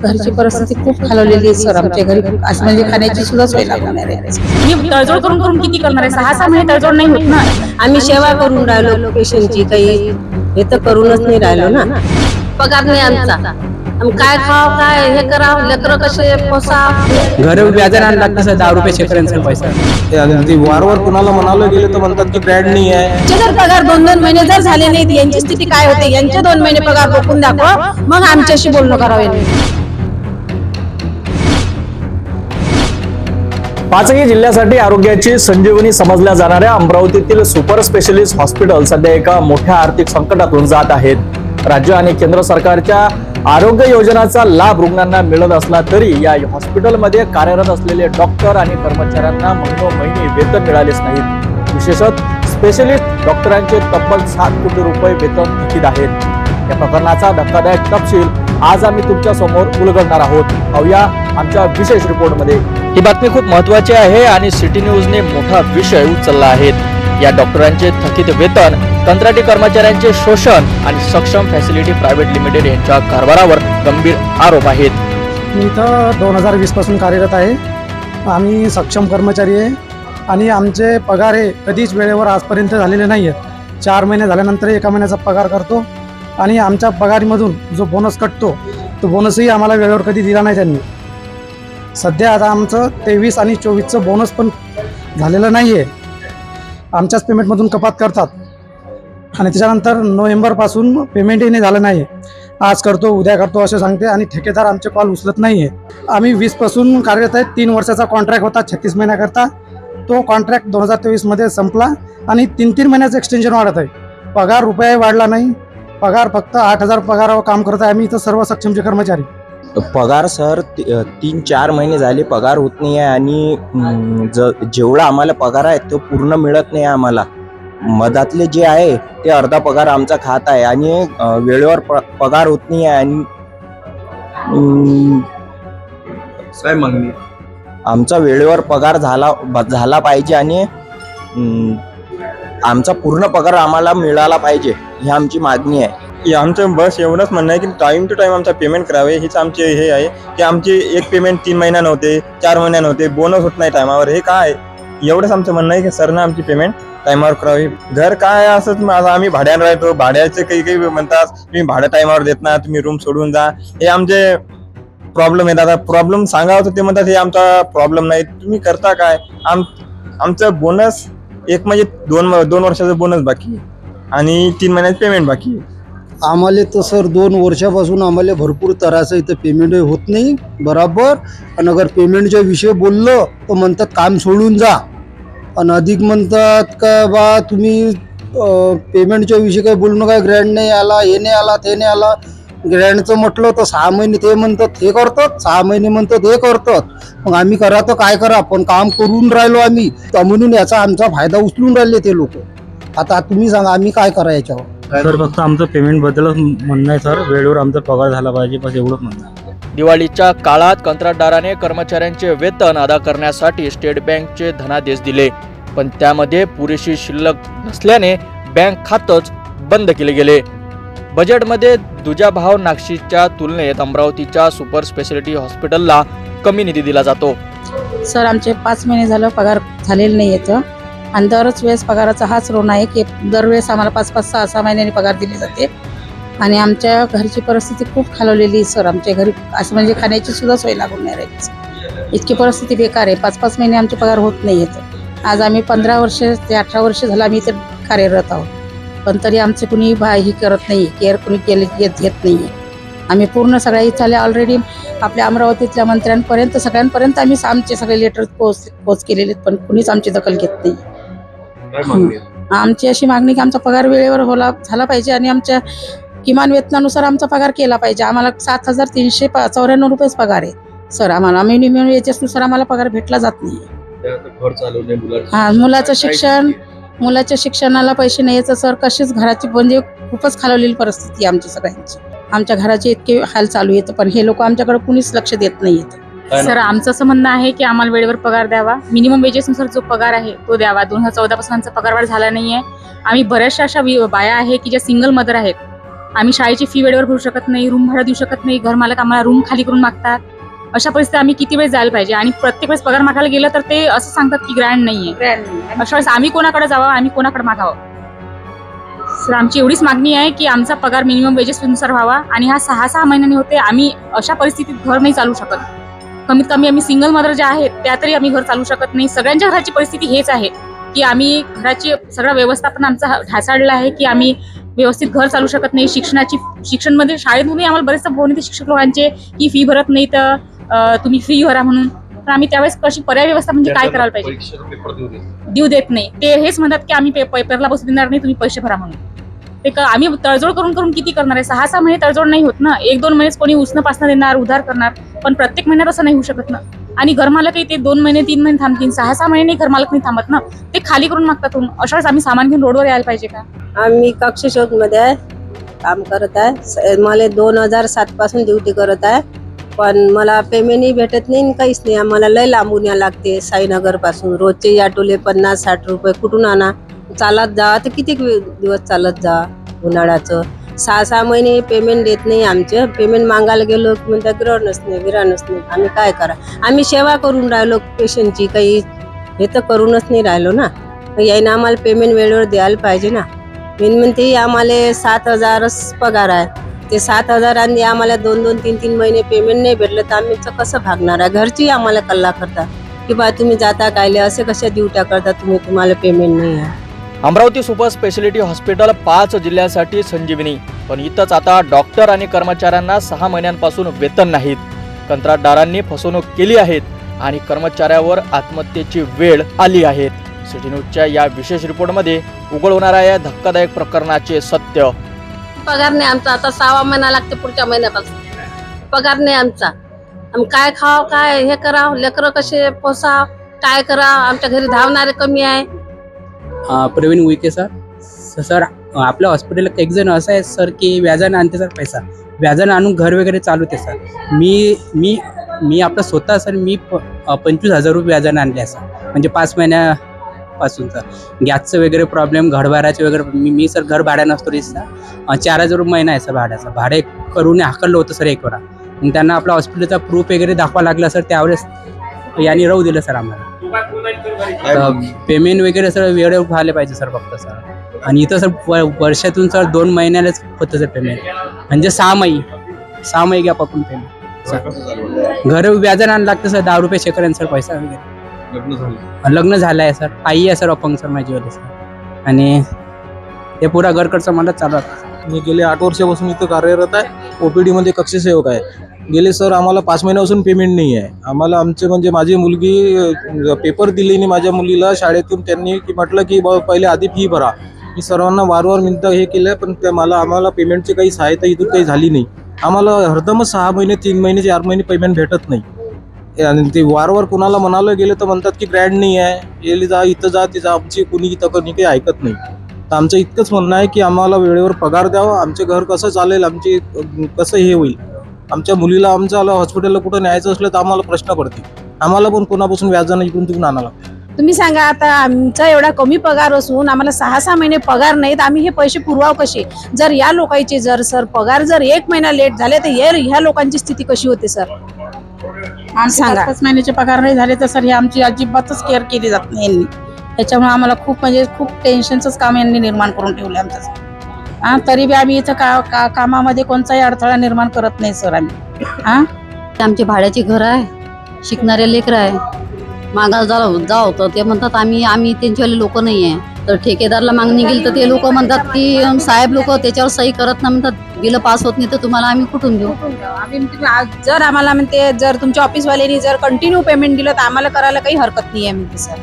घरची परिस्थिती खूप खालवलेली आहे सर. आमच्या घरी असं म्हणजे खाण्याची सुद्धा सोय लागून. मी तळजोड करून करून किती करणार आहे? सहा सहा महिने तळजोड नाही होत ना? आम्ही सेवा करून राहिलो पेशंटची काही हे तर करूनच नाही राहिलो ना. पगार नाही आमचा. आम्ही काय खाव काय हे करावं लेकरं कसे पोसा घर व्याजाने आणायला लागतं सर. दहा रुपये शेतकऱ्यांचा पैसा. ते वारंवार कुणाला म्हणायला गेले तर म्हणतात की ब्रँड नाही आहे. जर पगार दोन दोन महिने जर झाले नाहीत यांची स्थिती काय होते? यांचे दोन महिने पगार रोखून दाखवा. मग आमच्याशी बोलणं करावं पाचही जिल्ह्यासाठी आरोग्याची संजीवनी समजल्या जाणाऱ्या अमरावतीतील सुपर स्पेशलिस्ट हॉस्पिटल सध्या एका मोठ्या आर्थिक संकटातून जात आहेत. राज्य आणि केंद्र सरकारच्या आरोग्य योजनाचा लाभ रुग्णांना मिळत असला तरी या हॉस्पिटलमध्ये कार्यरत असलेले डॉक्टर आणि कर्मचाऱ्यांना महिनोमहिने वेतन मिळालेच नाहीत. विशेषतः स्पेशलिस्ट डॉक्टरांचे तब्बल सात कोटी रुपये वेतन थकीत आहेत. या प्रकरणाचा धक्कादायक तपशील आज आम्ही तुमच्यासमोर उलगडणार आहोत. पाहूया आमच्या विशेष रिपोर्टमध्ये. ही बातमी खूप महत्वाची आहे आणि सिटी न्यूजने मोठा विषय उचलला आहे. या डॉक्टरांचे थकीत वेतन कंत्राटी कर्मचाऱ्यांचे शोषण आणि सक्षम फॅसिलिटी प्रायव्हेट लिमिटेड यांच्या कारभारावर गंभीर आरोप आहेत. मी इथं दोन हजार वीसपासून कार्यरत आहे. आम्ही सक्षम कर्मचारी आहे आणि आमचे पगार हे कधीच वेळेवर आजपर्यंत झालेले नाही आहेत. चार महिने झाल्यानंतर एका महिन्याचा पगार करतो आणि आमच्या पगारीमधून जो बोनस कटतो तो बोनसही आम्हाला वेळेवर कधी दिला नाही त्यांनी. सध्या आता आमचं तेवीस आणि चोवीसचं बोनस पण झालेलं नाही आहे आमच्याच पेमेंटमधून कपात करतात. आणि त्याच्यानंतर नोव्हेंबरपासून पेमेंटही नाही झालं नाही आज करतो उद्या करतो असे सांगते आणि ठेकेदार आमचे कॉल उचलत नाही आहे आम्ही वीसपासून कार्यरत आहे. तीन वर्षाचा कॉन्ट्रॅक्ट होता छत्तीस महिन्याकरता. तो कॉन्ट्रॅक्ट दोन हजार तेवीसमध्ये संपला आणि तीन तीन महिन्याचं एक्सटेन्शन वाढत आहे. पगार रुपये वाढला नाही. पगार फक्त आठ हजार पगारावर काम करत आहे. आम्ही इथं सर्व सक्षमचे कर्मचारी. पगार सर तीन चार महिने झाले पगार होत नाही आहे आणि ज जेवढा आम्हाला पगार आहे तो पूर्ण मिळत नाही आहे आम्हाला. मधातले जे आहे ते अर्धा पगार आमचा खात आहे आणि वेळेवर प- पगार होत नाही आहे आणि काय मागणी? आमचा वेळेवर पगार झाला झाला पाहिजे आणि आमचा पूर्ण पगार आम्हाला मिळाला पाहिजे ही आमची मागणी आहे. आमचं बस एवढंच म्हणणं आहे की टाईम टू टाईम आमचा पेमेंट करावे. हेच आमचे हे आहे की आमचे एक पेमेंट तीन महिन्या नव्हते चार महिन्या नव्हते बोनस होत नाही टायमावर हे काय? एवढंच आमचं म्हणणं आहे की सरनं आमची पेमेंट टायमावर करावी. घर काय असंच माझं आता आम्ही भाड्यानं राहतो. भाड्याचे काही काही म्हणतात तुम्ही भाडं टायमावर देत ना तुम्ही रूम सोडून जा. हे आमचे प्रॉब्लेम आहे आता प्रॉब्लेम सांगावं तर ते म्हणतात हे आमचा प्रॉब्लेम नाही. तुम्ही करता काय? आम आमचं बोनस एक म्हणजे दोन दोन वर्षाचं बोनस बाकी आहे. आणि तीन महिन्याचं पेमेंट बाकी आहे. आम्हाला तर सर दोन वर्षापासून आम्हाला भरपूर त्रास इथं पेमेंट होत नाही. बराबर. आणि अगर पेमेंटच्या विषय बोललं तर म्हणतात काम सोडून जा. आणि अधिक म्हणतात का बा तुम्ही पेमेंटच्या विषयी काही बोलू नका ग्रँड नाही आला हे नाही आला ते नाही आला. ग्रँडचं म्हटलं तर सहा महिने ते म्हणतात हे करतात. सहा महिने म्हणतात हे करतात. मग आम्ही करा तर काय करा पण काम करून राहिलो आम्ही. तर म्हणून याचा आमचा फायदा उचलून राहिले ते लोक. आता तुम्ही सांगा आम्ही काय करा याच्यावर? सर फक्त आमचं पेमेंट बद्दलच म्हणणं आहे सर. वेळेवर आमचा पगार झाला पाहिजे बस एवढंच म्हणणं आहे दिवाळीच्या काळात कंत्राटदाराने कर्मचाऱ्यांचे वेतन अदा करण्यासाठी स्टेट बँकचे धनादेश दिले. पण त्यामध्ये पुरेशी शिल्लक नसल्याने बँक खातंच बंद केले गेले. बजेटमध्ये दुजाभाव नागशीच्या तुलनेत अमरावतीच्या सुपर स्पेशालिटी हॉस्पिटलला कमी निधी दिला जातो. सर आमचे पाच महिने झालं पगार झालेलं नाही येतं आणि दरच वेळेस पगाराचा हाच ऋण आहे की दरवेळेस आम्हाला पाच पाच सहा सहा महिन्यांनी पगार दिली जाते. आणि आमच्या घरची परिस्थिती खूप खालवलेली आहे सर. आमच्या घरी असं म्हणजे खाण्याची सुद्धा सोय लागून नाही राहिली. सर. इतकी परिस्थिती बेकार आहे. पाच पाच महिने आमचे पगार होत नाही आहेत. आज आम्ही पंधरा वर्ष ते अठरा वर्ष झालं आम्ही इथे कार्यरत आहोत. पण तरी आमचे कुणी भा ही करत नाही केअर कुणी केले घेत घेत नाही आहे. आम्ही पूर्ण सगळ्या इथल्या ऑलरेडी आपल्या अमरावतीतल्या मंत्र्यांपर्यंत सगळ्यांपर्यंत आम्ही आमचे सगळे लेटर पोच पोच केलेले आहेत पण कुणीच आमची दखल घेत नाही. काय मागणी आमची अशी मागणी की आमचा पगार वेळेवर होला झाला पाहिजे आणि आमच्या किमान वेतनानुसार आमचा पगार केला पाहिजे. आम्हाला सात हजार तीनशे प- चौऱ्याण्णव रुपयेच पगार आहे. सर आम्हाला मिनिमम याच्यानुसार आम्हाला पगार भेटला जात नाही. घर चालवणे मुलांची हा मुलाचं शिक्षण मुलाच्या शिक्षणाला पैसे नाही याचं सर कशीच घराची म्हणजे खूपच खालवलेली परिस्थिती आहे आमची सगळ्यांची. आमच्या घराचे इतके हाल चालू येतं पण हे लोक आमच्याकडे कुणीच लक्ष देत नाही येतं सर आमचं असं म्हणणं आहे की आम्हाला वेळेवर पगार द्यावा. मिनिमम वेजेसनुसार जो पगार आहे तो द्यावा. दोन हजार चौदा पासून आमचा पगारवाढ झाला नाहीये. आम्ही बऱ्याचशा अशा बाया आहे की ज्या सिंगल मदर आहेत. आम्ही शाळेची फी वेळेवर भरू शकत नाही रूम भाडं देऊ शकत नाही घर मालक आम्हाला रूम खाली करून मागतात. अशा परिस्थितीत आम्ही किती वेळ जायला पाहिजे? आणि प्रत्येक वेळेस पगार मागायला गेलं तर ते असं सांगतात की ग्रँड नाहीये. अशा वेळेस आम्ही कोणाकडे जावं? आम्ही कोणाकडे मागावं? सर आमची एवढीच मागणी आहे की आमचा पगार मिनिमम वेजेसनुसार व्हावा. आणि हा सहा सहा महिन्यांनी होते. आम्ही अशा परिस्थितीत घर नाही चालू शकत. कमीत कमी आम्ही सिंगल मदर ज्या आहेत त्या तरी आम्ही घर चालू शकत नाही. सगळ्यांच्या घराची परिस्थिती हेच आहे की आम्ही घराची सगळं व्यवस्थापन आमचा ढासाळला आहे की आम्ही व्यवस्थित घर चालू शकत नाही. शिक्षणाची शिक्षणमध्ये शाळेतूनही आम्हाला बरेचदा फोन येते शिक्षक लोकांचे की फी भरत नाही तर तुम्ही फी भरा म्हणून. तर आम्ही त्यावेळेस कशी पर्याय व्यवस्था म्हणजे काय करायला पाहिजे? देऊ देत नाही. ते हेच म्हणतात की आम्ही पेपरला बसू देणार नाही तुम्ही पैसे भरा म्हणून. ते आम्ही तळजोड करून करून किती करणार आहे? सहा सहा महिने तळजोड नाही होत ना. एक दोन महिनेच कोणी उसणं पासणं देणार उधार करणार पण प्रत्येक महिन्यात असं नाही होऊ शकत ना. आणि घरमालकही ते दोन महिने तीन महिने थांबतील. सहा सहा महिने घरमालक नाही थांबत ना. ते खाली करून मागतात अशा वेळेस आम्ही सामान घेऊन रोडवर यायला पाहिजे का? आम्ही कक्षमध्ये आहे काम करत आहे. स- मला दोन हजार सात पासून ड्युटी करत आहे. पण मला पेमेंटही भेटत नाही काहीच नाही. आम्हाला लय लांबून या लागते साईनगरपासून रोजचे ऑटोले पन्नास साठ रुपये कुठून आणा? चालत जा. तर किती दिवस चालत जा उन्हाळ्याचं? सहा सहा महिने पेमेंट देत नाही आमचे. पेमेंट मागायला गेलो की म्हणतात गिरणच नाही गिरणच नाही आम्ही काय करा? आम्ही सेवा करून राहिलो पेशंटची काही हे तर करूनच नाही राहिलो ना. यायनं आम्हाला पेमेंट वेळेवर द्यायला पाहिजे ना. मेन म्हणते आम्हाला सात हजारच पगार आहे. ते सात हजारांनी आम्हाला दोन दोन तीन तीन महिने पेमेंट नाही भेटलं तर आम्ही कसं भागणार आहे? घरची आम्हाला कल्ला करता की बा तुम्ही जाता कायले? असे कशा ड्युट्या करता तुम्ही? तुम्हाला पेमेंट नाही आहे. अमरावती सुपर स्पेशालिटी हॉस्पिटल पाच जिल्ह्यांसाठी संजीवनी. पण इथंच आता डॉक्टर आणि कर्मचाऱ्यांना सहा महिन्यांपासून वेतन नाहीत. कंत्राटदारांनी फसवणूक केली आहेत आणि कर्मचाऱ्यावर आत्महत्येची वेळ आली आहेत सिटी न्यूजच्या या विशेष रिपोर्टमध्ये उघड होणाऱ्या या धक्कादायक प्रकरणाचे सत्य. पगार नाही आमचा. आता सहावा महिना लागते पुढच्या महिन्यापासून. पगार नाही आमचा. आम काय खाव काय हे करावं लेकरं कसे पोसाव काय करावं? आमच्या घरी धावणारे कमी आहे. प्रवीण उईके सर. सर आपल्या हॉस्पिटल एक जण असं आहे सर की व्याजानं आणते सर पैसा. व्याजानं आणून घर वगैरे चालवते सर. मी मी मी आपलं स्वतः सर मी प पंचवीस हजार रुपये व्याजानं आणले आहे, सर. म्हणजे पाच महिन्यापासून सर. गॅसचं वगैरे प्रॉब्लेम घरभाड्याचे वगैरे मी मी सर घर भाड्या नसतो रे सर. चार हजार रुपये महिना आहे सर भाड्याचा. भाडे करून हाकललं होतं सर एक वेळा. त्यांना आपला हॉस्पिटलचा प्रूफ वगैरे दाखवा लागला सर त्यावेळेस यांनी राहू दिलं सर आम्हाला. पेमेंट वगैरे सर वेळेवर व्हायला पाहिजे सर फक्त सर. आणि इथं सर वर्षातून सर दोन महिन्यालाच होतं सर पेमेंट म्हणजे सहा महिने सहा महिने घ्या पकडून पेमेंट घर व्याजानं लागतं सर दहा रुपये शेकऱ्यान सर पैसा वगैरे. लग्न झालं. आहे सर. आई आहे सर अपंग सर माझी वाली सर. आणि हे पुरा घरकडचं मला चालू आहे. मी गेले आठ वर्षापासून इथं कार्यरत आहे. ओपीडी मध्ये कक्ष सेवक आहे. गेले सर आम्हाला पाच महिन्यापासून पेमेंट नाही आहे आम्हाला आमचे म्हणजे माझी मुलगी पेपर दिले नाही माझ्या मुलीला शाळेतून त्यांनी की म्हटलं की बा पहिले आधी फी भरा. मी सर्वांना वारंवार मिनटं हे केलं पण त्या मला आम्हाला पेमेंटची काही सहायता इथून काही झाली नाही. आम्हाला हरदमच सहा महिने तीन महिने चार महिने पेमेंट भेटत नाही. आणि ते वारंवार कुणाला म्हणायला गेलं तर म्हणतात की ग्रँड नाही आहे. येले जा इथं जा तिथं आमची कुणी इथं कोणी काही ऐकत नाही. तर आमचं इतकंच म्हणणं आहे की आम्हाला वेळेवर पगार द्यावा आमचे घर कसं चालेल आमची कसं हे होईल. आमच्या मुलीला आमच्या हॉस्पिटलला कुठं न्यायचं असलं तर आम्हाला प्रश्न पडते आम्हाला पण कोणापासून व्याजानं इकडून तिकडून आणावं लागतं. तुम्ही सांगा आता आमचा एवढा कमी पगार असून आम्हाला सहा सहा महिने पगार नाहीत आम्ही हे पैसे पुरवाव कसे? जर या लोकांचे जर सर पगार जर एक महिना लेट झाले तर हे ह्या लोकांची स्थिती कशी होते सर? सांगा. पाच पाच महिन्याचे पगार नाही झाले तर सर ही आमची अजिबातच केअर केली जात नाही यांनी. त्याच्यामुळे आम्हाला खूप म्हणजे खूप टेन्शनचंच काम यांनी निर्माण करून ठेवलं आमचं. हा तरी बी आम्ही इथं का, का कामामध्ये कोणताही अडथळा निर्माण करत नाही सर आम्ही. हा? आमचे भाड्याची घर आहे शिकणारे लेकर आहे. मागायला जाऊ जाऊ तर ते म्हणतात आम्ही आम्ही त्यांच्यावाले लोक नाही आहे तर ठेकेदारला मागणी गेली तर ते लोक म्हणतात की साहेब लोक त्याच्यावर सही करत नाही. म्हणतात बिल पास होत नाही तर तुम्हाला आम्ही कुठून देऊ? आम्ही म्हणते, आज जर आम्हाला म्हणते जर तुमच्या ऑफिसवाल्यांनी जर कंटिन्यू पेमेंट दिलं तर आम्हाला करायला काही हरकत नाही आहे म्हणते सर.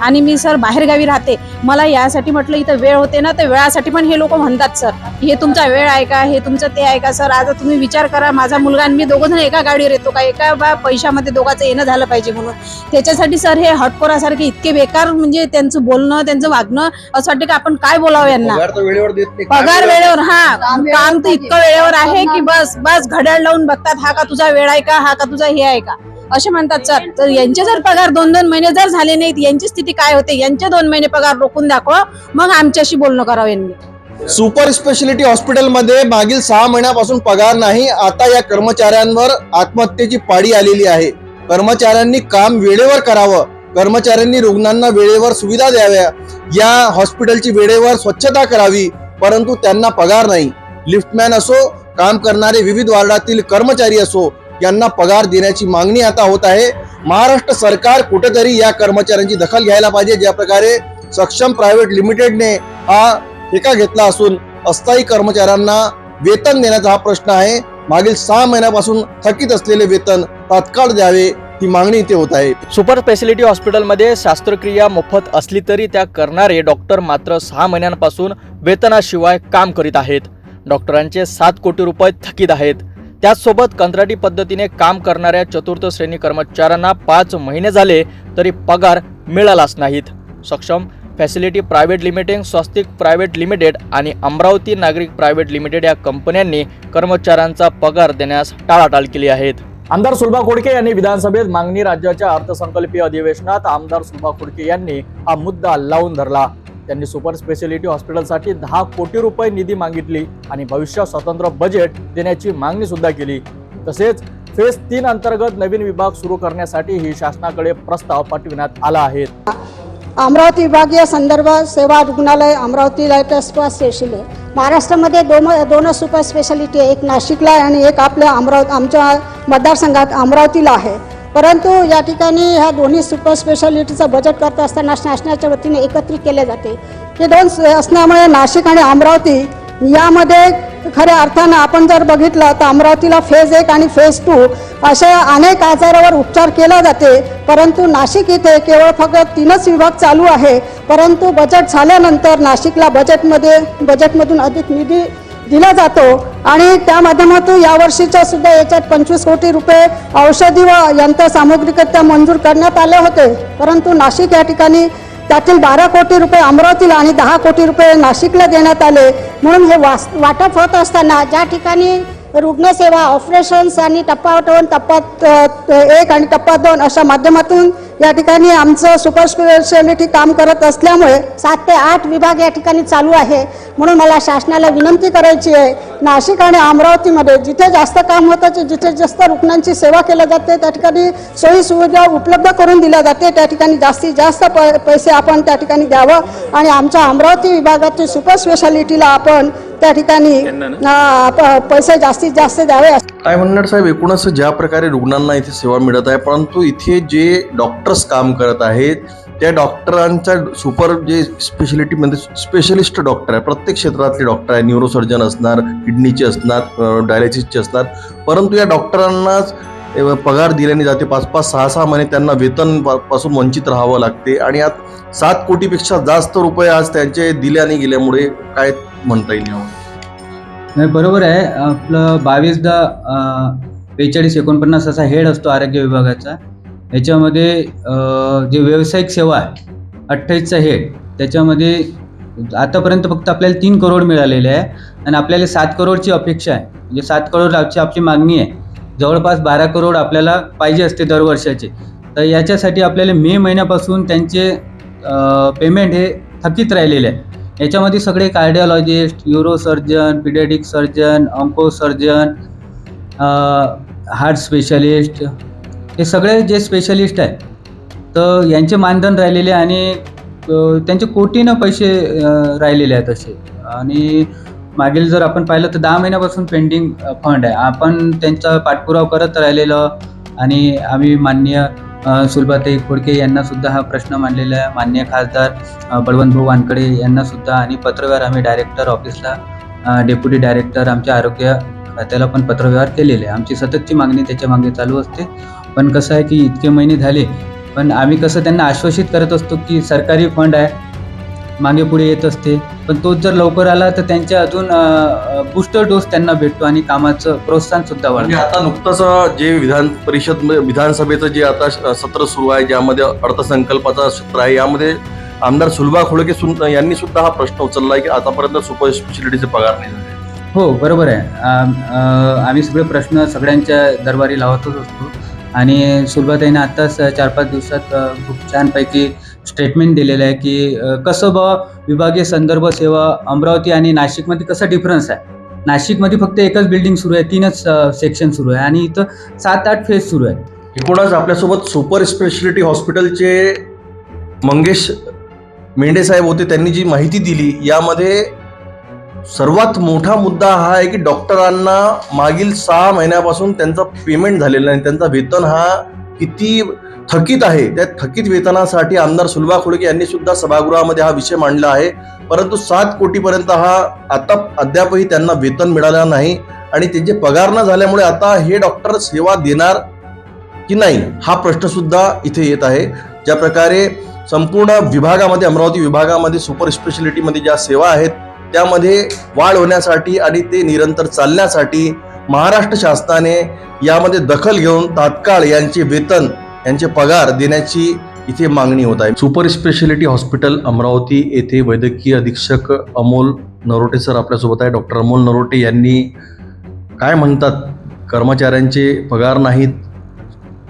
आणि मी सर बाहेरगावी राहते. मला यासाठी म्हटलं इथं वेळ होते ना तर वेळासाठी पण हे लोक म्हणतात सर. हे तुमचा वेळ आहे का? हे तुमचं ते आहे का? सर आता तुम्ही विचार करा. माझा मुलगा आणि मी दोघं जण एका गाडीवर येतो का? एका बा पैशामध्ये दोघांचं येणं झालं पाहिजे म्हणून. त्याच्यासाठी सर हे हटकोरासारखे इतके बेकार म्हणजे त्यांचं बोलणं त्यांचं वागणं असं वाटतं की आपण काय बोलावं यांना? पगार वेळेवर हा. काम तर इतकं वेळेवर आहे की बस बस घड्याळ लावून बघतात हा का तुझा वेळ आहे का? हा का तुझा हे आहे का? असे म्हणतात सर तर यांचे जर पगार दोन दोन महिने जर झाले नाहीत यांची स्थिती काय होते? यांचे दोन महिने पगार रोखून दाखवा मग आमच्याशी बोलणं करावं यांनी. सुपर स्पेशालिटी हॉस्पिटलमध्ये मागील सहा महिन्यापासून पगार नाही आता या कर्मचाऱ्यांवर आत्महत्येची पाळी आलेली आहे. कर्मचाऱ्यांनी काम वेळेवर करावं कर्मचाऱ्यांनी रुग्णांना वेळेवर सुविधा द्याव्या या हॉस्पिटलची वेळेवर स्वच्छता करावी परंतु त्यांना पगार नाही. लिफ्टमॅन असो काम करणारे विविध वार्डातील कर्मचारी असो यांना पगार देण्याची मागणी आता होत आहे. महाराष्ट्र सरकार कुठेतरी या कर्मचाऱ्यांची दखल घ्यायला पाहिजे. ज्या प्रकारे सक्षम प्रायव्हेट लिमिटेडने हा ठेका घेतला असून अस्थायी कर्मचाऱ्यांना वेतन देण्याचा हा प्रश्न आहे. मागील सहा महिन्यापासून थकीत असलेले वेतन तात्काळ द्यावे ही मागणी इथे होत आहे. सुपर स्पेशालिटी हॉस्पिटलमध्ये शास्त्रक्रिया मोफत असली तरी त्या करणारे डॉक्टर मात्र सहा महिन्यांपासून वेतनाशिवाय काम करीत आहेत. डॉक्टरांचे सात कोटी रुपये थकीत आहेत. त्याचसोबत कंत्राटी पद्धतीने काम करणाऱ्या चतुर्थ श्रेणी कर्मचाऱ्यांना पाच महिने झाले तरी पगार मिळालाच नाहीत. Saksham facility private limited Swastik private limited आणि अमरावती नागरिक प्रायव्हेट लिमिटेड या कंपन्यांनी कर्मचाऱ्यांचा पगार देण्यास टाळाटाळ केली आहेत. आमदार सुलभा खोडके यांनी विधानसभेत मागणी राज्याच्या अर्थसंकल्पीय अधिवेशनात आमदार सुलभा खोडके यांनी हा मुद्दा लावून धरला. त्यांनी सुपर स्पेशालिटी हॉस्पिटलसाठी दहा कोटी रुपये निधी मागितली आणि भविष्यात स्वतंत्र बजेट देण्याची मागणी सुद्धा केली. तसेच फेज तीन अंतर्गत नवीन विभाग सुरू करण्यासाठीही शासनाकडे प्रस्ताव पाठविण्यात आला आहे. अमरावती विभागीय संदर्भ सेवा रुग्णालय अमरावती लेटेस्ट स्पेशल आहे महाराष्ट्रामध्ये दोन दोनच सुपर स्पेशालिटी आहे. एक नाशिकला आहे आणि एक आपल्या अमरावती आमच्या मतदारसंघात अमरावतीला आहे. परंतु या ठिकाणी ह्या दोन्ही सुपर स्पेशालिटीचं बजेट करत असताना शासनाच्या वतीने एकत्रित केले जाते. हे दोन असल्यामुळे नाशिक आणि अमरावती यामध्ये खऱ्या अर्थानं आपण जर बघितलं तर अमरावतीला फेज एक आणि फेज टू अशा अनेक आजारावर उपचार केला जाते. परंतु नाशिक इथे केवळ फक्त तीनच विभाग चालू आहे. परंतु बजेट झाल्यानंतर नाशिकला बजेटमध्ये बजेटमधून अधिक निधी दिला जातो आणि त्या माध्यमातून यावर्षीच्या सुद्धा याच्यात पंचवीस कोटी रुपये औषधी व यंत्रसामुग्रीकरित्या मंजूर करण्यात आले होते. परंतु नाशिक या ठिकाणी त्यातील बारा कोटी रुपये अमरावतीला आणि दहा कोटी रुपये नाशिकला देण्यात आले. म्हणून हे वास वाटप होत असताना ज्या ठिकाणी रुग्णसेवा ऑपरेशन्स आणि टप्पा दोन टप्पा एक आणि टप्पा दोन अशा माध्यमातून या ठिकाणी आमचं सुपर स्पेशालिटी काम करत असल्यामुळे सात ते आठ विभाग या ठिकाणी चालू आहे. म्हणून मला शासनाला विनंती करायची आहे नाशिक आणि अमरावतीमध्ये जिथे जास्त काम होतं ते जिथे जास्त रुग्णांची सेवा केली जाते त्या ठिकाणी सोयी सुविधा उपलब्ध करून दिल्या जाते त्या ठिकाणी जास्तीत जास्त प पैसे आपण त्या ठिकाणी द्यावं. आणि आमच्या अमरावती विभागातील सुपर स्पेशालिटीला आपण त्या ठिकाणी पैसे जास्तीत जास्त द्यावे काय म्हणणार साहेब एकूणच ज्या प्रकारे रुग्णांना इथे सेवा मिळत आहे परंतु इथे जे डॉक्टर्स काम करत आहेत त्या डॉक्टरांच्या सुपर जे स्पेशालिटीमध्ये स्पेशलिस्ट डॉक्टर आहे प्रत्येक क्षेत्रातले डॉक्टर आहे न्यूरोसर्जन असणार किडनीचे असणार डायलिसिसचे असणार परंतु या डॉक्टरांनाच पगार दिल्याने जाते. पाच पाच सहा सहा महिने त्यांना वेतनपासून वंचित राहावं लागते. आणि यात सात कोटीपेक्षा जास्त रुपये आज त्यांचे दिल्याने गेल्यामुळे काय म्हणता येईल नाही बरोबर आहे. आपलं बावीसदा बेचाळीस एकोणपन्नास असा हेड असतो आरोग्य विभागाचा. याच्यामध्ये जे व्यावसायिक सेवा आहे अठ्ठावीसचा हेड त्याच्यामध्ये आतापर्यंत फक्त आपल्याला तीन करोड मिळालेले आहे. आणि आपल्याला सात करोडची अपेक्षा आहे. म्हणजे सात करोडची आपली मागणी आहे. जवळपास बारा करोड आपल्याला पाहिजे असते दरवर्षाचे. तर याच्यासाठी आपल्याला मे महिन्यापासून त्यांचे पेमेंट हे थकीत राहिलेले आहे. याच्यामध्ये सगळे cardiologist neurosurgeon pediatric surgeon onco surgeon heart specialist हे सगळे जे स्पेशलिस्ट आहे तर यांचे मानधन राहिलेले आणि त्यांचे कोटीनं पैसे राहिलेले आहेत असे. आणि मागील जर आपण पाहिलं तर दहा महिन्यापासून पेंडिंग फंड आहे. आपण त्यांचा पाठपुरावा करत राहिलेलो आणि आम्ही मान्य सुलभाताई खोडके यांना सुद्धा हा प्रश्न मांडलेला आहे. मान्य खासदार बळवंतभाऊ वानकडे यांना सुद्धा आणि पत्रव्यवहार आम्ही डायरेक्टर ऑफिसला डेप्युटी डायरेक्टर आमच्या आरोग्य खात्याला पण पत्रव्यवहार केलेले आहे. आमची सततची मागणी त्याच्यामागे चालू असते. पण कसं आहे की इतके महिने झाले पण आम्ही कसं त्यांना आश्वासित करत असतो की सरकारी फंड आहे. मागे पुढे येत असते. पण तोच जर लवकर आला तर त्यांच्या अजून बूस्टर डोस त्यांना भेटतो आणि कामाचं प्रोत्साहन सुद्धा म्हणजे वाढतं. आता नुकतंच जे विधान परिषद विधानसभेचं जे आता सत्र सुरू आहे ज्यामध्ये अर्थसंकल्पाचा सत्र आहे यामध्ये आमदार सुलभा खोळके सुन- यांनी सुद्धा हा प्रश्न उचलला आहे की आतापर्यंत सुपर स्पेशालिटीचे पगार नाही झाले. हो बरोबर आहे. आम्ही सगळे प्रश्न सगळ्यांच्या दरबारी लावतच असतो. आणि सुलभाताईने आत्ताच चार पाच दिवसात खूप छानपैकी स्टेटमेंट दिलेलं आहे की कसं बा विभागीय संदर्भ सेवा अमरावती आणि नाशिकमध्ये कसं डिफरन्स आहे? नाशिकमध्ये फक्त एकच बिल्डिंग सुरू आहे तीनच सेक्शन सुरू आहे आणि इथं सात आठ फेज सुरू आहे. एकूणच आपल्यासोबत सुपर स्पेशालिटी हॉस्पिटलचे मंगेश मेंढे साहेब होते त्यांनी जी माहिती दिली यामध्ये सर्वात मोठा मुद्दा हा आहे की डॉक्टरांना मागील सहा महिन्यापासून त्यांचं पेमेंट झालेला नाही त्यांचा वेतन हा किती थकीत आहे. त्या थकीत वेतनासाठी आमदार सुलभा खोडके यांनी सुद्धा सभागृहामध्ये हा विषय मांडला आहे. परंतु सात कोटीपर्यंत हा आता अद्यापही त्यांना वेतन मिळालं नाही आणि त्यांचे पगार न झाल्यामुळे आता हे डॉक्टर सेवा देणार की नाही हा प्रश्न सुद्धा इथे येत आहे. ज्या प्रकारे संपूर्ण विभागामध्ये अमरावती विभागामध्ये सुपर स्पेशालिटीमध्ये ज्या सेवा आहेत त्यामध्ये वाढ होण्यासाठी आणि ते निरंतर चालण्यासाठी महाराष्ट्र शासनाने यामध्ये दखल घेऊन तात्काळ यांचे वेतन यांचे पगार देण्याची इथे मागणी होत आहे. सुपर स्पेशालिटी हॉस्पिटल अमरावती येथे वैद्यकीय अधीक्षक अमोल नरोटे सर आपल्यासोबत आहे. डॉक्टर अमोल नरोटे यांनी काय म्हणतात? कर्मचाऱ्यांचे पगार नाहीत.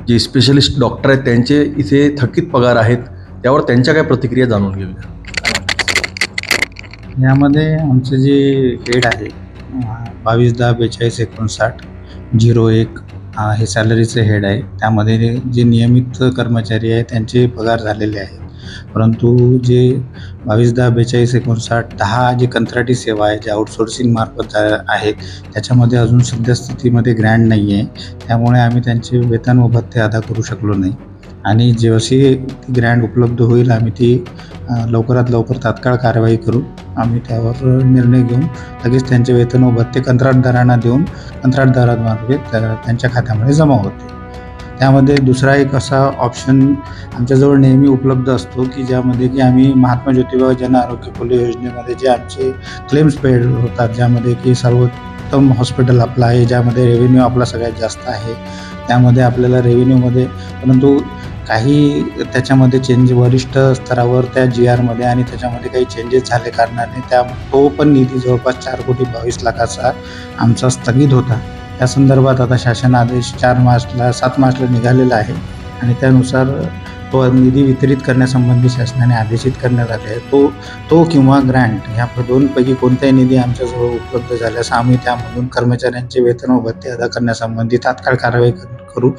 जे स्पेशलिस्ट डॉक्टर आहेत त्यांचे इथे थकीत पगार आहेत. त्यावर त्यांच्या काय प्रतिक्रिया जाणून घेऊया. यामध्ये आमचं जे हेड आहे बावीस दहा बेचाळीस एकोणसाठ झिरो एक हे सॅलरीचं हेड आहे. त्यामध्ये जे नियमित कर्मचारी आहे त्यांचे पगार झालेले आहेत. परंतु जे बावीस दहा बेचाळीस एकोणसाठ दहा जे कंत्राटी सेवा आहे जे आउटसोर्सिंग मार्फत आहेत त्याच्यामध्ये अजून सद्यस्थितीमध्ये ग्रँड नाही आहे त्यामुळे आम्ही त्यांचे वेतन व भत्ते अदा करू शकलो नाही. आणि जशी ती ग्रँड उपलब्ध होईल आम्ही ती लवकरात लवकर तात्काळ कारवाई करू. आम्ही त्यावर निर्णय घेऊन लगेच त्यांचे वेतन व भत्ते कंत्राटदारांना देऊन कंत्राटदारांमार्फत त्या- त्यांच्या खात्यामध्ये जमा होते. त्यामध्ये दुसरा एक असा ऑप्शन आमच्याजवळ नेहमी उपलब्ध असतो की ज्यामध्ये की आम्ही महात्मा ज्योतिबा जन आरोग्य पोलिओ योजनेमध्ये जे आमचे क्लेम्स पेड होतात ज्यामध्ये की सर्वोत्तम हॉस्पिटल आपलं आहे ज्यामध्ये रेव्हेन्यू आपला सगळ्यात जास्त आहे त्यामध्ये आपल्याला रेव्हेन्यूमध्ये परंतु काही त्याच्यामध्ये चेंज वरिष्ठ स्तरावर त्या जी आरमध्ये आणि त्याच्यामध्ये काही चेंजेस झाले कारणाने त्या तो पण निधी जवळपास चार कोटी बावीस लाखाचा आमचा स्थगित होता. त्या संदर्भात आता शासन आदेश चार मार्चला सात मार्चला निघालेला आहे आणि त्यानुसार तो निधी वितरित करण्यासंबंधी शासनाने आदेशित करण्यात आले आहे. तो तो किंवा ग्रँट ह्या दोनपैकी कोणताही निधी आमच्याजवळ उपलब्ध झाल्यास आम्ही त्यामधून कर्मचाऱ्यांचे वेतन व भत्ते अदा करण्यासंबंधी तात्काळ कारवाई कर- करू.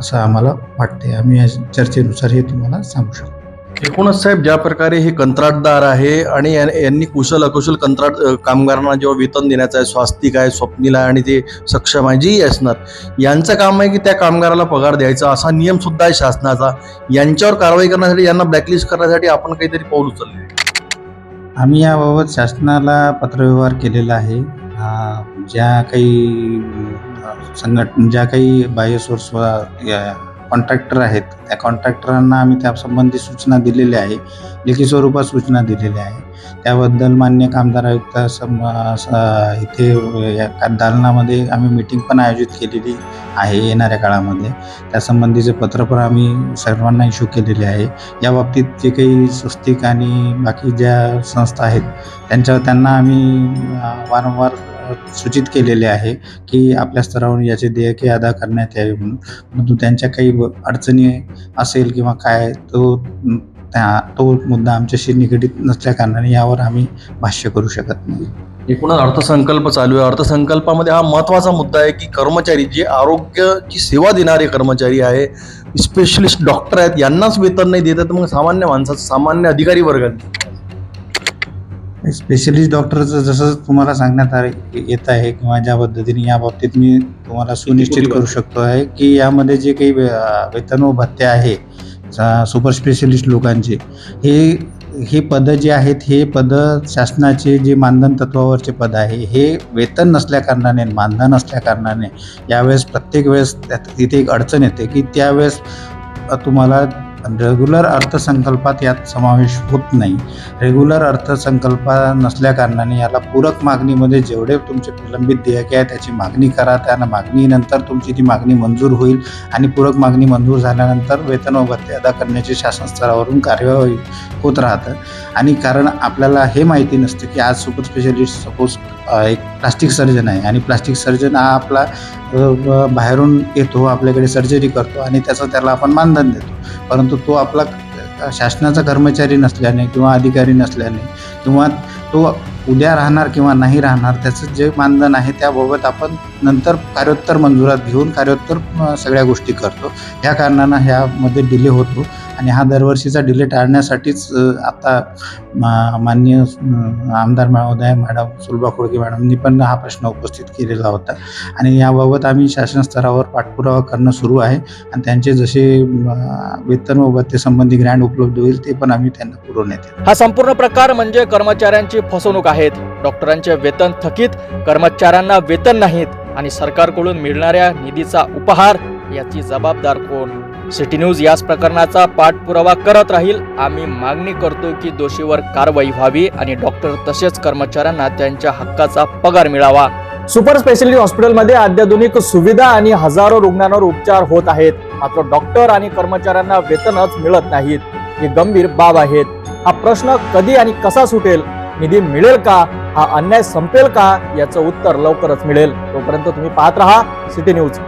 असं आम्हाला वाटते आम्ही या चर्चेनुसार हे तुम्हाला सांगू शकतो. एकूणच साहेब ज्या प्रकारे हे कंत्राटदार आहे आणि यान- कुशल अकुशल कंत्राट कामगारांना जेव्हा वेतन देण्याचं आहे स्वास्तिक आहे स्वप्नील आहे आणि ते सक्षम आहे जेही असणार यांचं काम आहे की त्या कामगाराला पगार द्यायचा असा नियम सुद्धा आहे शासनाचा. यांच्यावर कारवाई करण्यासाठी यांना ब्लॅकलिस्ट करण्यासाठी आपण काहीतरी पाऊल उचलले आम्ही याबाबत शासनाला पत्रव्यवहार केलेला आहे. ज्या काही संघट संघटन ज्या काही बाह्य सोर्स कॉन्ट्रॅक्टर आहेत त्या कॉन्ट्रॅक्टरांना आम्ही त्यासंबंधी सूचना दिलेल्या आहे लेखी स्वरूपात सूचना दिलेल्या आहे. त्याबद्दल मान्य कामदार आयुक्त इथे या दालनामध्ये आम्ही मीटिंग पण आयोजित केलेली आहे येणाऱ्या काळामध्ये. त्यासंबंधीचे पत्र पण आम्ही सर्वांना इश्यू केलेले आहे. या बाबतीत जे काही स्वस्तिक आणि बाकी ज्या संस्था आहेत त्यांच्या त्यांना आम्ही वारंवार सूचित केलेले आहे की आपल्या स्तरावरून याचे देयके अदा करण्यात यावे म्हणून. परंतु त्यांच्या काही ब- अडचणी असेल किंवा काय तो त्या तो मुद्दा आमच्याशी निगडीत नसल्या कारणाने यावर आम्ही भाष्य करू शकत नाही. एकूणच अर्थसंकल्प चालू आहे. अर्थसंकल्पामध्ये हा महत्त्वाचा मुद्दा आहे की कर्मचारी जे आरोग्याची सेवा देणारे कर्मचारी आहे स्पेशलिस्ट डॉक्टर आहेत यांनाच वेतन नाही देतात मग सामान्य माणसाचं सामान्य अधिकारी वर्गात स्पेशलिस्ट डॉक्टरचं जसं तुम्हाला सांगण्यात आ येत आहे किंवा ज्या पद्धतीने या बाबतीत मी तुम्हाला सुनिश्चित करू शकतो आहे की यामध्ये जे काही वे- वेतन व भत्ते आहे सुपर स्पेशलिस्ट लोकांचे हे हे पदं जे आहेत हे पदं शासनाचे जे मानधन तत्वावरचे पद आहे हे वेतन नसल्या कारणाने मानधन असल्याकारणाने यावेळेस प्रत्येक वेळेस त्यात तिथे एक अडचण येते की त्यावेळेस तुम्हाला रेग्युलर अर्थसंकल्पात यात समावेश होत नाही. रेग्युलर अर्थसंकल्प नसल्या कारणाने याला पूरक मागणीमध्ये जेवढे तुमचे प्रलंबित देयके आहे त्याची मागणी करा. त्या मागणीनंतर तुमची ती मागणी मंजूर होईल आणि पूरक मागणी मंजूर झाल्यानंतर वेतन व भत्ते अदा करण्याची शासन स्तरावरून कार्यवाही होत राहतं. आणि कारण आपल्याला हे माहिती नसतं की आज सुपर स्पेशलिस्ट सपोज एक प्लास्टिक सर्जन आहे आणि प्लास्टिक सर्जन हा आपला बाहेरून येतो आपल्याकडे सर्जरी करतो आणि त्याचं त्याला आपण मानधन देतो. परंतु तो आपला शासनाचा कर्मचारी नसल्याने किंवा अधिकारी नसल्याने किंवा तो उद्या राहणार किंवा नाही राहणार त्याचं जे मानधन आहे त्याबाबत आपण नंतर कार्योत्तर मंजुरात घेऊन कार्योत्तर सगळ्या गोष्टी करतो. ह्या कारणानं ह्यामध्ये डिले होतो. आणि हा दरवर्षीचा डिले टाळण्यासाठीच आता मा- माननीय आमदार महोदय मॅडम सुलभा खोडके मॅडमनी पण हा प्रश्न उपस्थित केलेला होता. आणि याबाबत आम्ही शासन स्तरावर पाठपुरावा करणं सुरू आहे आणि त्यांचे जसे वेतन व भत्तेसंबंधी ग्रँड उपलब्ध होईल ते पण आम्ही त्यांना पुरवण्यात येईल. हा संपूर्ण प्रकार म्हणजे कर्मचाऱ्यांची फसवणूक आहेत. डॉक्टरांचे वेतन थकीत कर्मचाऱ्यांना वेतन नाहीत आणि सरकारकडून मिळणाऱ्या निधीचा उपहार याची जबाबदार कोण? सिटी न्यूज याच प्रकरणाचा पाठपुरावा करत राहील. आम्ही मागणी करतो की दोषीवर कारवाई व्हावी आणि डॉक्टर तसेच कर्मचाऱ्यांना त्यांच्या हक्काचा पगार मिळावा. सुपर स्पेशालिटी हॉस्पिटलमध्ये अत्याधुनिक सुविधा आणि हजारो रुग्णांवर उपचार होत आहेत. मात्र डॉक्टर आणि कर्मचाऱ्यांना वेतनच मिळत नाहीत. ही गंभीर बाब आहेत. हा प्रश्न कधी आणि कसा सुटेल? निधी मिळेल का? हा अन्याय संपेल का? याचं उत्तर लवकरच मिळेल. तोपर्यंत तुम्ही पाहत राहा. City news.